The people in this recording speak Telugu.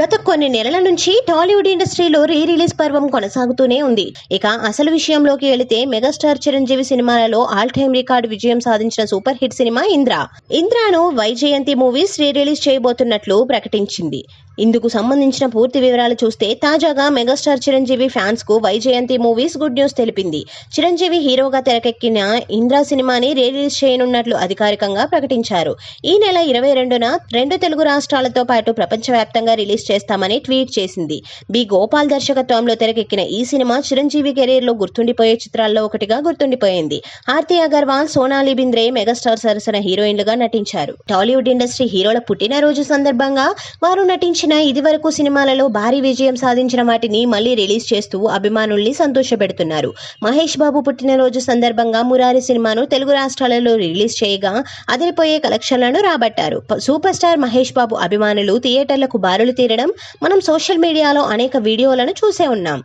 గత కొన్ని నెలల నుంచి టాలీవుడ్ ఇండస్ట్రీలో రీ రిలీజ్ పర్వం కొనసాగుతూనే ఉంది. ఇక అసలు విషయంలోకి వెళితే మెగాస్టార్ చిరంజీవి సినిమాలలో ఆల్ టైమ్ రికార్డు విజయం సాధించిన సూపర్ హిట్ సినిమా ఇంద్ర. ఇంద్రాను వైజయంతి మూవీస్ రీ రిలీజ్ చేయబోతున్నట్లు ప్రకటించింది. ఇందుకు సంబంధించిన పూర్తి వివరాలు చూస్తే తాజాగా మెగాస్టార్ చిరంజీవి ఫ్యాన్స్కు వైజయంతి మూవీస్ గుడ్ న్యూస్ తెలిపింది. చిరంజీవి హీరోగా తెరకెక్కిన ఇంద్రా సినిమాని రీ రిలీజ్ చేయనున్నట్లు అధికారికంగా ప్రకటించారు. ఈ నెల ఇరవై రెండున రెండు తెలుగు రాష్ట్రాలతో పాటు ప్రపంచవ్యాప్తంగా రిలీజ్ చేస్తామని ట్వీట్ చేసింది. బి గోపాల్ దర్శకత్వంలో తెరకెక్కిన ఈ సినిమా చిరంజీవి కెరీర్లో గుర్తుండిపోయే చిత్రాల్లో ఒకటిగా గుర్తుండిపోయింది. ఆర్తి అగర్వాల్ సోనాలి బింద్రే మెగాస్టార్ సరసన హీరోయిన్లుగా నటించారు. టాలీవుడ్ ఇండస్ట్రీ హీరోల పుట్టినరోజు సందర్భంగా వారు నటించిన ఇదివరకు సినిమాలలో భారీ విజయం సాధించిన వాటిని మళ్ళీ రిలీజ్ చేస్తూ అభిమానుల్ని సంతోషపెడుతున్నారు. మహేష్ బాబు పుట్టినరోజు సందర్భంగా మురారి సినిమాను తెలుగు రాష్ట్రాలలో రిలీజ్ చేయగా అదిరిపోయే కలెక్షన్లను రాబట్టారు. సూపర్ స్టార్ మహేష్ బాబు అభిమానులు థియేటర్లకు బారులు తీరడం మనం సోషల్ మీడియాలో అనేక వీడియోలను చూసే ఉన్నాం.